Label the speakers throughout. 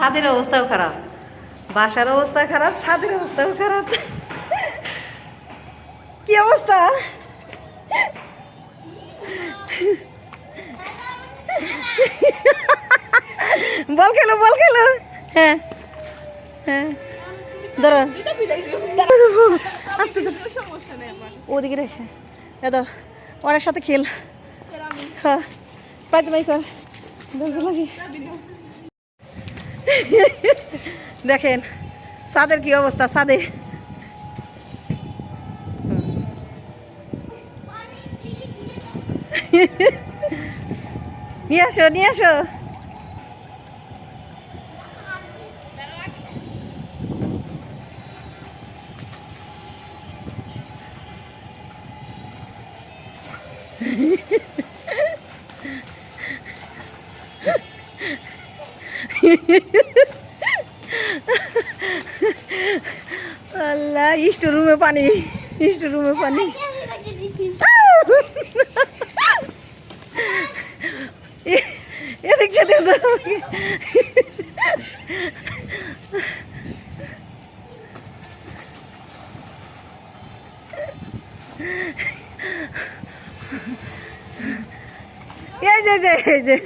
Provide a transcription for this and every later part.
Speaker 1: ছাদের অবস্থাও খারাপ। বাসার অবস্থা খারাপ, ছাদের অবস্থাও খারাপ। কি অবস্থা? বল খেলো বল খেলো। হ্যাঁ হ্যাঁ। ধরো। আস্তে ওদিকে রেখে। দাদা ওর সাথে খেল। হ্যাঁ। পাইতে পাই কর। লাগে দেখেন সাদের কি অবস্থা সাদে? নিয়ে আসো নিয়ে আসো। আল্লাহ ইষ্ট রুমে পানি। ইষ্ট রুমে পানি এদিক সেদিক এই যে যে।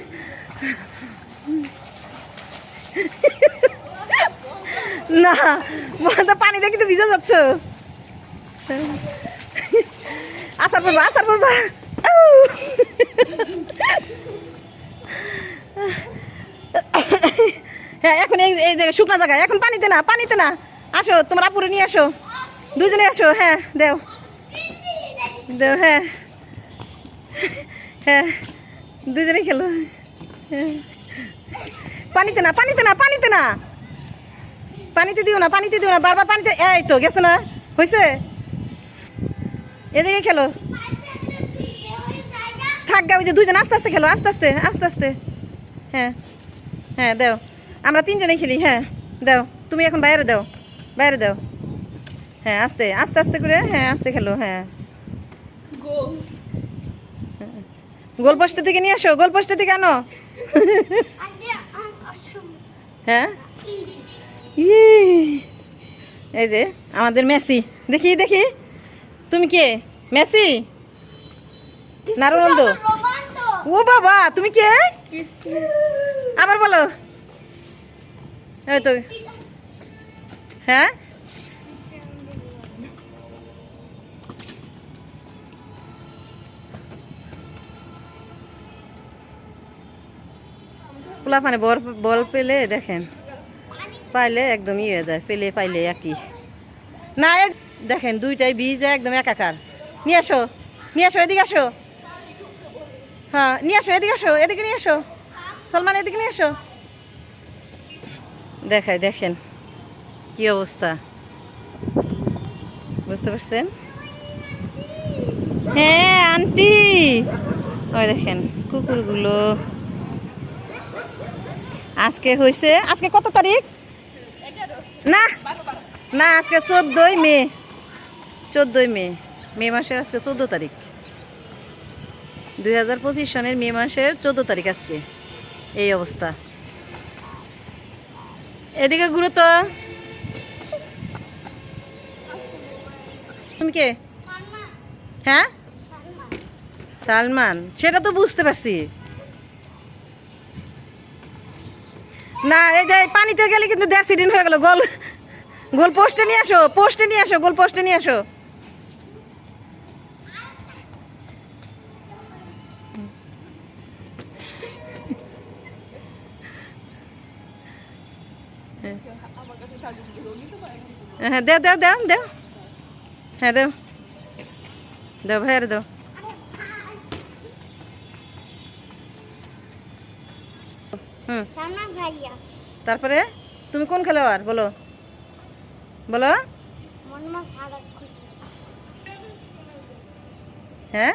Speaker 1: না পানি দেখি তো ভিজে যাচ্ছ। আসার পড়বা আসার আউ! হ্যাঁ এখন এই এই জায়গায় শুকনো জায়গায়, এখন পানিতে না পানিতে না। আসো, তোমার আপুরে নিয়ে আসো। দুজনে আসো হ্যাঁ দেও। দেও হ্যাঁ। হ্যাঁ দুজনে খেলো। হ্যাঁ। পানিতে না পানিতে না পানিতে না। পানিতে দিও না পানিতে দিও না বারবার পানিতে এই তো গেছে না হয়েছে এদিকে খেলো। থাক গা ওই যে দুইজন আস্তে আস্তে খেলো আস্তে আস্তে আস্তে আস্তে। হ্যাঁ হ্যাঁ দাও। আমরা তিনজনেই খেলি হ্যাঁ দাও। তুমি এখন বাইরে দাও বাইরে দাও। হ্যাঁ আস্তে আস্তে আস্তে করে হ্যাঁ আস্তে খেলো হ্যাঁ। গোল। পোস্টে থেকে নিয়ে আসো গোল পোস্টে থেকে আনো। হ্যাঁ? ই এই যে, আমাদের মেসি। দেখি দেখি। তুমি কে? মেসি? না ও বাবা, তুমি কে? আবার বলো। তো। হ্যাঁ? পোলা পানি বল বল পেলে দেখেন, পাইলে একদম ইয়ে হয়ে যায়, পেলে পাইলে একই। না দেখেন দুইটাই বীজ একদম একাকার। নিয়ে আসো নিয়ে আসো, এদিকে আসো। হ্যাঁ নিয়ে আসো, এদিকে আসো, এদিকে নিয়ে আসো। সলমান, এদিকে নিয়ে আসো। দেখাই, দেখেন কি অবস্থা। বুঝতে পারছেন? হ্যাঁ আন্টি। ওই দেখেন, কুকুরগুলো। আজকে হয়েছে আজকে কত তারিখ? না না আজকে চোদ্দই মে। চোদ্দই মে মে মাসের আজকে চোদ্দ তারিখ। দুই হাজার পঁচিশ সনের মে মাসের চোদ্দ তারিখ আজকে এই অবস্থা। এদিকে গুরুত্ব তুমি কে? হ্যাঁ? সালমান। সেটা তো বুঝতে পারছি। না, এই যে পানিতে গেলে কিন্তু অ্যাক্সিডেন্ট হয়ে গেল, গোল। গোল পোস্টে নিয়ে আসো পোস্টে নিয়ে আসো, গোল পোস্টে নিয়ে আসো। হ্যাঁ দেও দেও দেও দেও। হ্যাঁ দেও। দেও, ভাইয়ার দেও। হুম। তারপরে? তুমি কোন খেলোয়াড়? বলো। বলো। হ্যাঁ?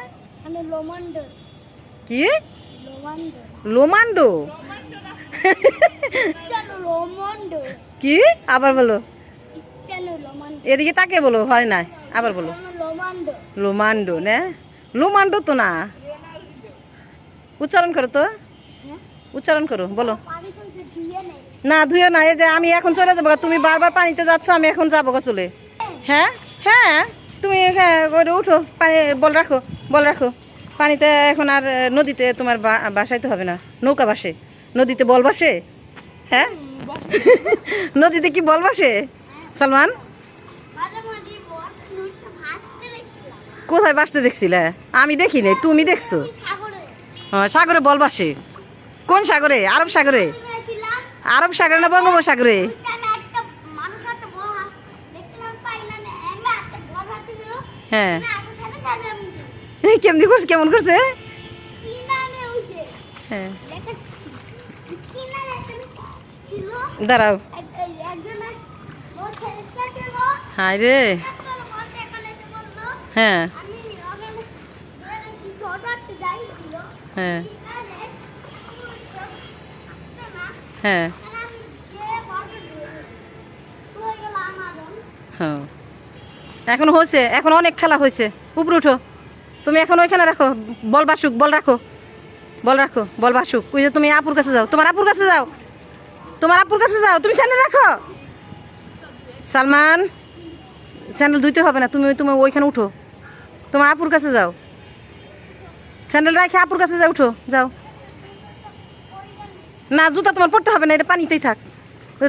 Speaker 1: কি?
Speaker 2: লোমান্ডো।
Speaker 1: কি? আবার বলো। এদিকে তাকে বলো হয় না আবার বলো।
Speaker 2: লোমান্ডো?
Speaker 1: লোমান্ডো না। লোমান্ডো তো না। উচ্চারণ করো তো। উচ্চারণ করো বলো। না ধুয়ে না। এই যে আমি এখন চলে যাব। তুমি বারবার পানিতে যাচ্ছ আমি এখন যাব গা চলে। হ্যাঁ? হ্যাঁ? তুমি হ্যাঁ করে উঠো পানি বল রাখো বল রাখো। পানিতে এখন আর নদীতে তোমার বাসাইতে হবে না নৌকা বাসে। নদীতে বল বাসে? হ্যাঁ? নদীতে কি বল বাসে? সালমান? কোথায় বাসতে দেখছিলে? আমি দেখিনি তুমি দেখছ? হ্যাঁ, সাগরে বল বাসে। কোন সাগরে? আরব সাগরে? আরব সাগরে না বঙ্গোপসাগরে? হ্যাঁ। কেমনি করছে কেমন করছে? হ্যাঁ। দাঁড়াও। হাই রে হ্যাঁ হ্যাঁ
Speaker 2: এখানে আসতে না
Speaker 1: হ্যাঁ।
Speaker 2: হ্যাঁ।
Speaker 1: এখন হয়েছে, এখন অনেক খেলা হয়েছে। উপরে উঠো। তুমি এখন ওইখানে রাখো। বল বাসুক, বল রাখো। বল রাখো, বল বাসুক। ওই যে তুমি আপুর কাছে যাও। তোমার আপুর কাছে যাও। তোমার আপুর কাছে যাও। তুমি স্যান্ডেল রাখো। সালমান, স্যান্ডেল ধুইতে হবে না। তুমি তুমি ওইখানে উঠো। তোমার আপুর কাছে যাও। স্যান্ডেল রাখে আপুর কাছে যাও, উঠো। যাও। না, জুতা তোমার পড়তে হবে না, এটা পানিতেই থাক।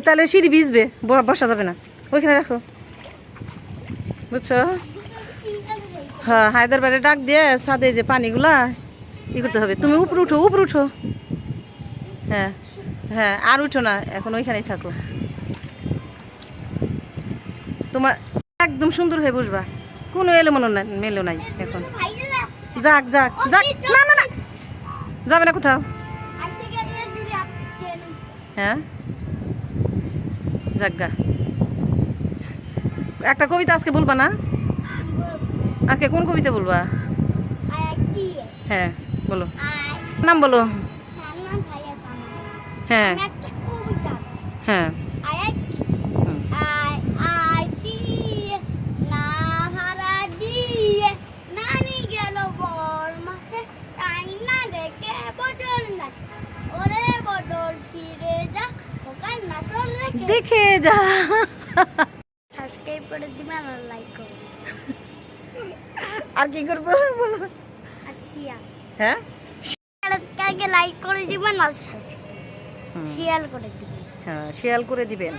Speaker 1: তাহলে সিঁড়ি ভিজবে বসা যাবে না। ওইখানে রাখো। বুঝছ? হ্যাঁ হায়দ্রাবাদে ডাক দিয়ে সাদে যে পানিগুলা ই করতে হবে। তুমি উপরে উঠো উপরে উঠো। হ্যাঁ হ্যাঁ আর উঠো না, এখন ওইখানেই থাকো। তোমার একদম সুন্দর হয়ে বসবা। কোনো এলো মনে নাই, মেলো নাই এখন। যাক যাক যাক। না না না। যাবে না কোথাও। হ্যাঁ? যাজ্ঞা একটা কবিতা আজকে বলবা না? আজকে কোন কবিতা বলবা? হ্যাঁ বলো। নাম বলো। হ্যাঁ। হ্যাঁ
Speaker 2: আইটি
Speaker 1: হুম।
Speaker 2: আই আইটি না হারা দিয়ে নানি গেল বর মাসে তাই না দেখে বদল না ওরে বদল ফিরে যা ওখান না চল রেখে
Speaker 1: দেখে যা।
Speaker 2: সাবস্ক্রাইব করে দিবেন আর লাইক করবেন
Speaker 1: আর কি করব? বলো।
Speaker 2: আর শেয়ার
Speaker 1: হ্যাঁ?
Speaker 2: লাইক করে দিবেন আর। শেয়ার করে দিবেন
Speaker 1: হ্যাঁ শেয়ার করে দিবেন।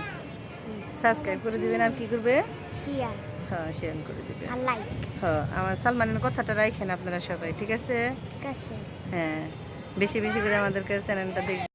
Speaker 1: সাবস্ক্রাইব করে দিবেন আর কি করবে?
Speaker 2: শেয়ার
Speaker 1: হ্যাঁ শেয়ার করে দিবেন।
Speaker 2: আর লাইক
Speaker 1: হ্যাঁ আমার সালমানের কথাটা রাখেন আপনারা সবাই ঠিক আছে?
Speaker 2: ঠিক আছে।
Speaker 1: হ্যাঁ বেশি বেশি করে আমাদেরকে চ্যানেলটা দেখবেন।